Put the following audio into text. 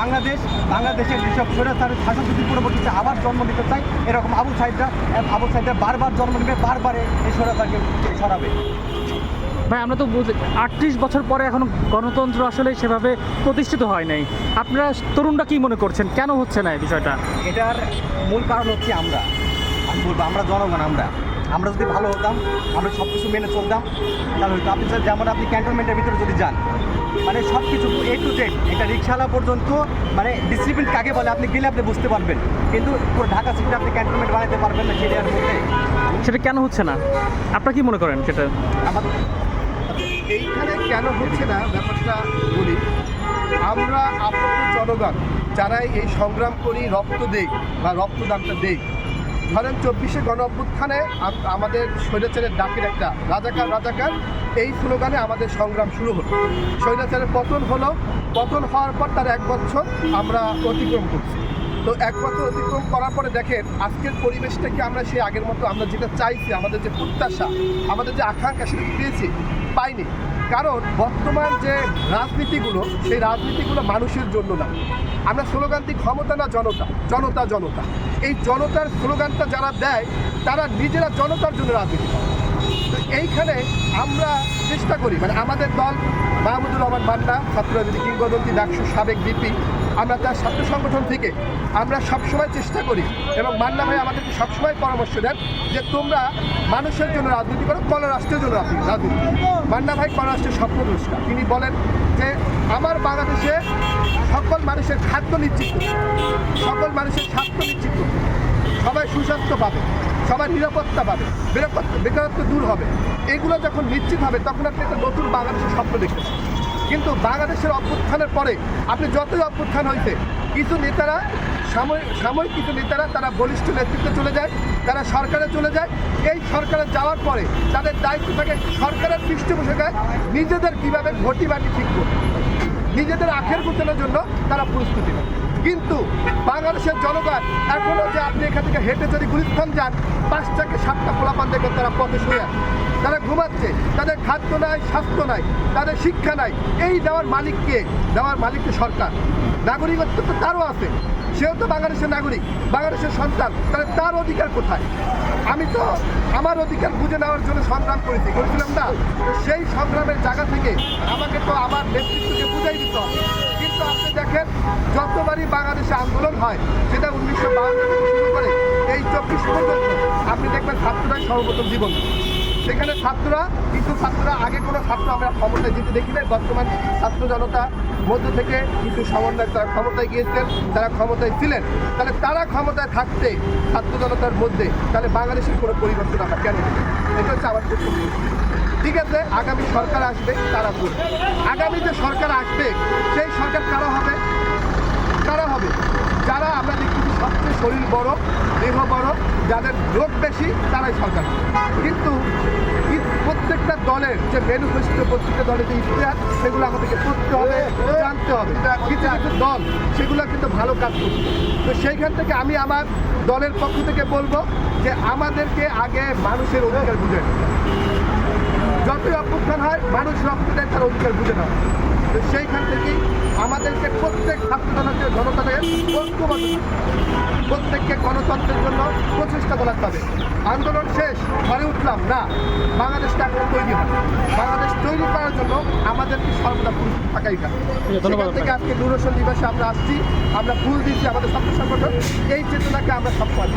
বাংলাদেশ বাংলাদেশের যেসব স্বৈরাচার শাসক যদি পরবর্তীতে আবার জন্ম নিতে চায় এরকম আবু সাইদরা আবু সাইদরা বারবার জন্ম নেবে বারবার এই স্বৈরাচারকে সরাবে। ভাই আমরা তো আটত্রিশ বছর পরে এখন গণতন্ত্র আসলে সেভাবে প্রতিষ্ঠিত হয় নাই। আপনারা তরুণরা কি মনে করছেন? কেন হচ্ছে না এই বিষয়টা? এটার মূল কারণ হচ্ছে আমরা। আমি বলব আমরা জনগণ আমরা। আমরা যদি ভালো হতাম আমরা সব কিছু মেনে চলতাম তাহলে হয়তো আপনি স্যার যেমন আপনি ক্যান্টনমেন্টের ভিতরে যদি যান মানে সব কিছু এ টু জেড এটা রিক্সাওয়ালা পর্যন্ত মানে ডিসিপ্লিন কাকে বলে আপনি গেলে আপনি বুঝতে পারবেন কিন্তু পুরো ঢাকা সিটিতে আপনি ক্যান্টনমেন্ট বানাতে পারবেন না সেটার মধ্যে। সেটা কেন হচ্ছে না? আপনারা কি মনে করেন সেটা? আমাদের এইখানে কেন হচ্ছে না? ব্যাপারটা বলি। আমরা আপত্ত জনগণ যারাই এই সংগ্রাম করি রক্ত দেই বা রক্তদানটা দেই ধরেন চব্বিশে গণ অভ্যুত্থানে আমাদের স্বৈরাচারের ডাকের একটা, রাজাকার রাজাকার, এই স্লোগানে আমাদের সংগ্রাম শুরু হলো। স্বৈরাচারের পতন হলো, পতন হওয়ার পর তার এক বছর আমরা অতিক্রম করছি। তো এক বছর অতিক্রম করার পরে দেখেন, আজকের পরিবেশটাকে আমরা সেই আগের মতো আমরা যেটা চাইছি, আমাদের যে প্রত্যাশা, আমাদের যে আকাঙ্ক্ষা, সেটা পেয়েছি? পাইনি। কারণ বর্তমান যে রাজনীতিগুলো, সেই রাজনীতিগুলো মানুষের জন্য না। আমরা স্লোগান দিই, ক্ষমতা না জনতা জনতা জনতা। এই জনতার স্লোগানটা যারা দেয়, তারা নিজেরা জনতার জন্য রাজনীতি করে। তো এইখানে আমরা চেষ্টা করি মানে আমাদের দল, মাহমুদুর রহমান মান্না, ছাত্ররাজনীতি কিংবদন্তি ডাকসু সাবেক বিপি আমরা তার ছাত্র সংগঠন থেকে আমরা সবসময় চেষ্টা করি এবং মান্না ভাই আমাদেরকে সবসময় পরামর্শ দেন যে তোমরা মানুষের জন্য রাজনীতি করো কলরাষ্ট্রের জন্য রাজনীতি। মান্না ভাই কলরাষ্ট্রের স্বপ্নদ্রষ্টা তিনি বলেন যে, আমার বাংলাদেশে সকল মানুষের খাদ্য নিশ্চিত। সকল মানুষের স্বাস্থ্য নিশ্চিত। সবাই সুস্বাস্থ্য পাবে। সবাই নিরাপত্তা পাবে। বেরোপত্তা বেকারত্ব দূর হবে। এগুলো যখন নিশ্চিত হবে, তখন আপনি একটা নতুন বাংলাদেশের স্বপ্ন দেখতেছেন কিন্তু বাংলাদেশের অভ্যুত্থানের পরে আপনি যতই অভ্যুত্থান হয়েছে কিছু নেতারা সাময়িক সাময়িক কিছু নেতারা তারা বলিষ্ঠ নেতৃত্বে চলে যায়, তারা সরকারে চলে যায়। এই সরকারে যাওয়ার পরে তাদের দায়িত্ব থাকে সরকারের পৃষ্ঠপোষকায় নিজেদের কীভাবে ঘটি বাটি ঠিক করবে নিজেদের আখের গুছানোর জন্য তারা প্রস্তুতি নেয়। কিন্তু বাংলাদেশের জনগণ এখনও যে আপনি এখান থেকে হেঁটে যদি গুলিস্তান যান, পাঁচ থেকে সাতটা পোলাপান দেখবেন তারা পথে শুয়ে। তারা ঘুমাচ্ছে, তাদের খাদ্য নাই, স্বাস্থ্য নাই, তাদের শিক্ষা নাই। এই দেওয়ার মালিককে দেওয়ার মালিককে সরকার। নাগরিকত্ব তো তারও আছে। সেও তো বাংলাদেশের নাগরিক, বাংলাদেশের সন্তান। তাহলে তার অধিকার কোথায়? আমি তো আমার অধিকার বুঝে নেওয়ার জন্য সংগ্রাম করেছি, করেছিলাম না? সেই সংগ্রামের জায়গা থেকে আমাকে তো আমার নেতৃত্বকে বুঝাই দিতে হবে। আপনি দেখেন যতবারই বাংলাদেশে আন্দোলন হয়, সেটা উনিশশো বাহান্ন থেকে শুরু করে এই চব্বিশ পর্যন্ত আপনি দেখবেন ছাত্ররাই সর্বপ্রথম জীবন। সেখানে ছাত্ররা কিছু ছাত্ররা আগে কোনো ছাত্র আমরা ক্ষমতায় যেতে দেখি নাই, বর্তমান ছাত্র জনতা মধ্য থেকে কিছু সমন্বয় তারা ক্ষমতায় গিয়েছেন, তারা ক্ষমতায় ছিলেন। তাহলে তারা ক্ষমতায় থাকতে ছাত্র জনতার মধ্যে তাহলে বাংলাদেশের কোনো পরিবর্তন আমরা কেন এটা হচ্ছে আমার ঠিক আছে, আগামী সরকার আসবে, তারা করবে। আগামী যে সরকার আসবে, সেই সরকার কারা হবে? কারা হবে? যারা আমরা দেখতেছি সবচেয়ে শরীর বড় দেহ বড় যাদের রোগ বেশি তারাই সরকার। কিন্তু প্রত্যেকটা দলের যে ম্যানিফেস্টো প্রত্যেকটা দলের যে ইতিহাস সেগুলো আমাদেরকে পড়তে হবে জানতে হবে। কিছু কিছু দল সেগুলো কিন্তু ভালো কাজ করছে। তো সেইখান থেকে আমি আমার দলের পক্ষ থেকে বলব যে আমাদেরকে আগে মানুষের অধিকার বুঝে যতই অভ্যুত্থান হয় মানুষ রক্ত দেয় তার অধিকার বুঝে নেওয়া। তো সেইখান থেকেই আমাদেরকে প্রত্যেক ছাত্র জনতাকে জনতাকে ঐক্যবদ্ধ। প্রত্যেককে গণতন্ত্রের জন্য প্রচেষ্টা চালাতে হবে। আন্দোলন শেষ ঘরে উঠলাম না বাংলাদেশটা এখন তৈরি হয় বাংলাদেশ তৈরি করার জন্য আমাদেরকে সর্বদা প্রস্তুত থাকাই সেখান থেকে আজকে দূরদর্শন দিবসে আমরা আসছি আমরা ফুল দিচ্ছি আমাদের ছাত্র সংগঠন এই চেতনাকে আমরা সব পাই